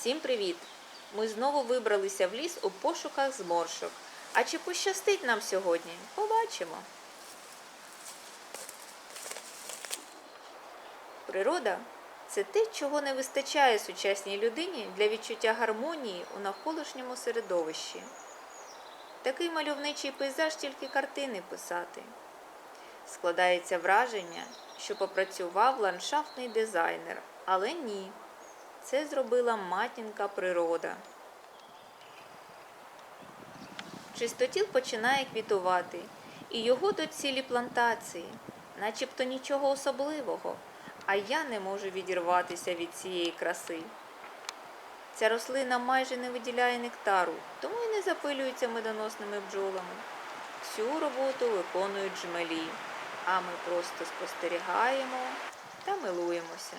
Всім привіт! Ми знову вибралися в ліс у пошуках зморшок. А чи пощастить нам сьогодні? Побачимо. Природа це те, чого не вистачає сучасній людині для відчуття гармонії у навколишньому середовищі. Такий мальовничий пейзаж тільки картини писати. Складається враження, що попрацював ландшафтний дизайнер, але ні. Це зробила матінка природа. Чистотіл починає квітувати, і його до цілі плантації, начебто нічого особливого, а я не можу відірватися від цієї краси. Ця рослина майже не виділяє нектару, тому і не запилюється медоносними бджолами. Всю роботу виконують джмелі, а ми просто спостерігаємо та милуємося.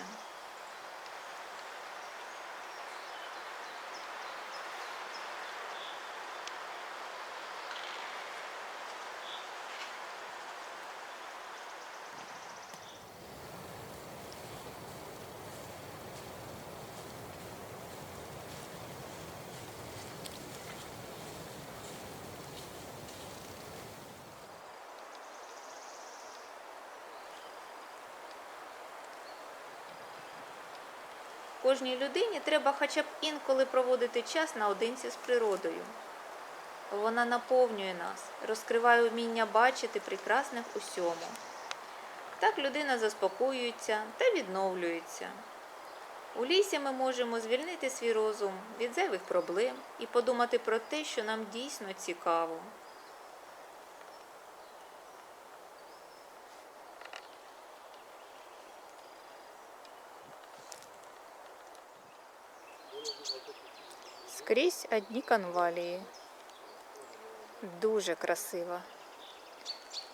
Кожній людині треба хоча б інколи проводити час наодинці з природою. Вона наповнює нас, розкриває вміння бачити прекрасних усьому. Так людина заспокоюється та відновлюється. У лісі ми можемо звільнити свій розум від зайвих проблем і подумати про те, що нам дійсно цікаво. Скрізь одні конвалії. Дуже красиво.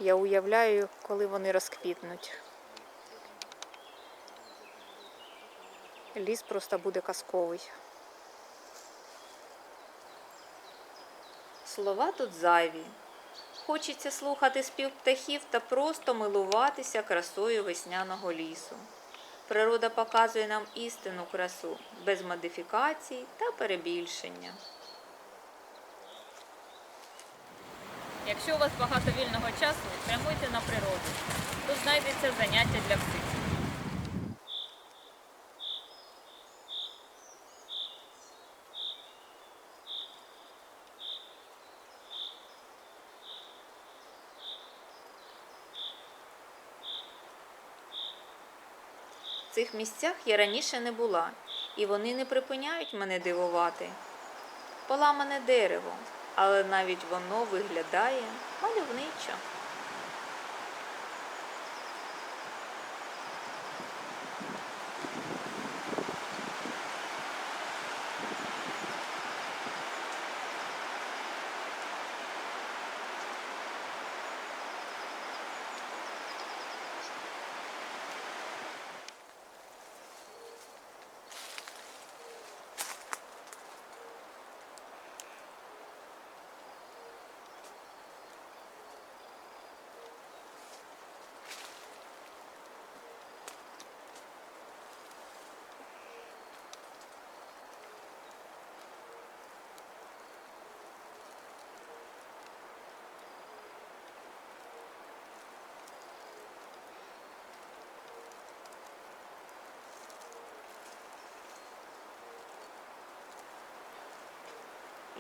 Я уявляю, коли вони розквітнуть. Ліс просто буде казковий. Слова тут зайві. Хочеться слухати спів птахів та просто милуватися красою весняного лісу. Природа показує нам істинну красу без модифікацій та перебільшення. Якщо у вас багато вільного часу, прямуйте на природу. Тут знайдеться заняття для всіх. Цих місцях я раніше не була, і вони не припиняють мене дивувати. Поламане дерево, але навіть воно виглядає мальовничо.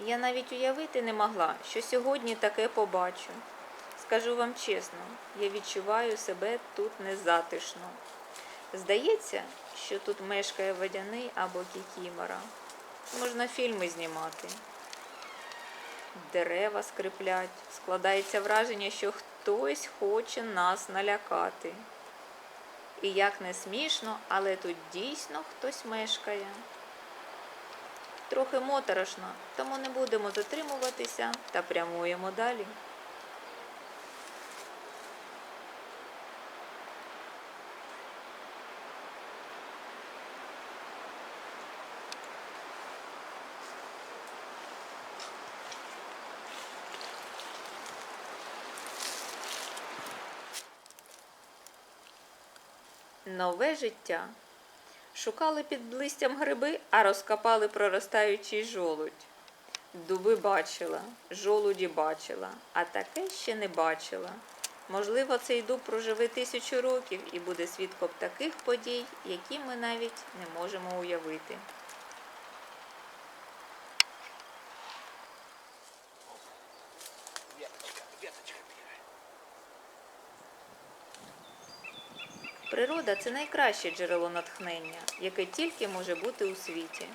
Я навіть уявити не могла, що сьогодні таке побачу. Скажу вам чесно, я відчуваю себе тут незатишно. Здається, що тут мешкає водяний або кікімора. Можна фільми знімати. Дерева скриплять. Складається враження, що хтось хоче нас налякати. І як не смішно, але тут дійсно хтось мешкає. Трохи моторошно, тому не будемо затримуватися та прямуємо далі. Нове життя. Шукали під листям гриби, а розкопали проростаючий жолудь. Дуби бачила, жолуді бачила, а таке ще не бачила. Можливо, цей дуб проживе тисячу років і буде свідком таких подій, які ми навіть не можемо уявити. Веточка, веточка Природа це найкраще джерело натхнення, яке тільки може бути у світі.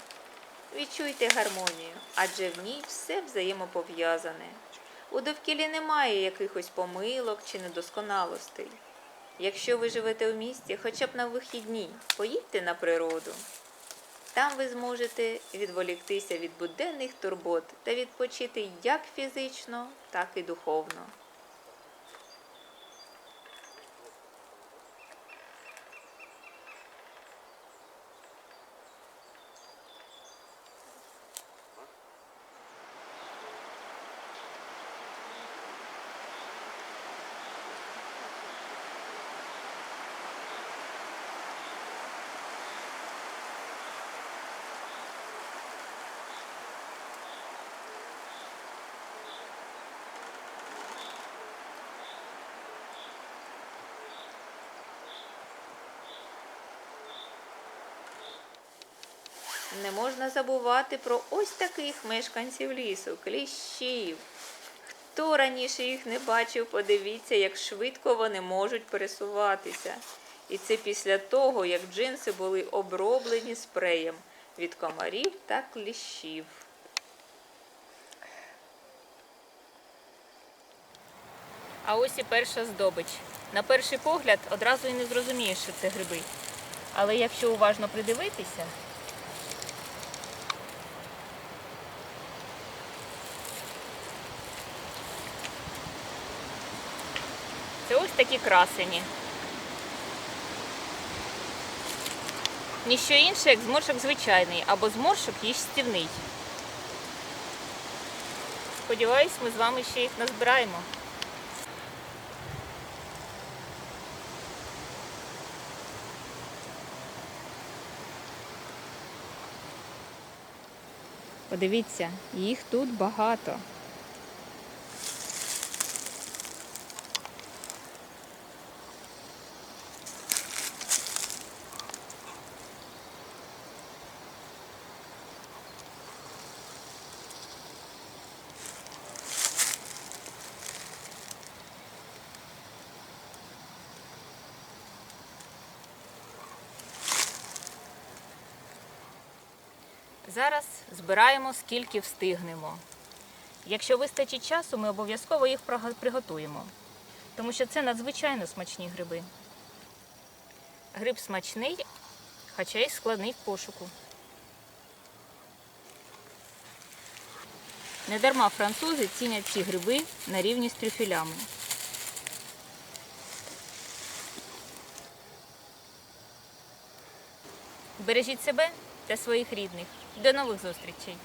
Відчуйте гармонію, адже в ній все взаємопов'язане. У довкіллі немає якихось помилок чи недосконалостей. Якщо ви живете у місті, хоча б на вихідні, поїдьте на природу. Там ви зможете відволіктися від буденних турбот та відпочити як фізично, так і духовно. Не можна забувати про ось таких мешканців лісу, кліщів. Хто раніше їх не бачив, подивіться, як швидко вони можуть пересуватися. І це після того, як джинси були оброблені спреєм від комарів та кліщів. А ось і перша здобич. На перший погляд одразу і не зрозумієш, що це гриби. Але якщо уважно придивитися, такі красені. Ніщо інше, як зморшок звичайний, або зморшок їстівний. Сподіваюсь, ми з вами ще їх назбираємо. Подивіться, їх тут багато. Зараз збираємо скільки встигнемо. Якщо вистачить часу, ми обов'язково їх приготуємо, тому що це надзвичайно смачні гриби. Гриб смачний, хоча й складний в пошуку. Недарма французи цінять ці гриби на рівні з трюфелями. Бережіть себе та своїх рідних. До нових зустрічей!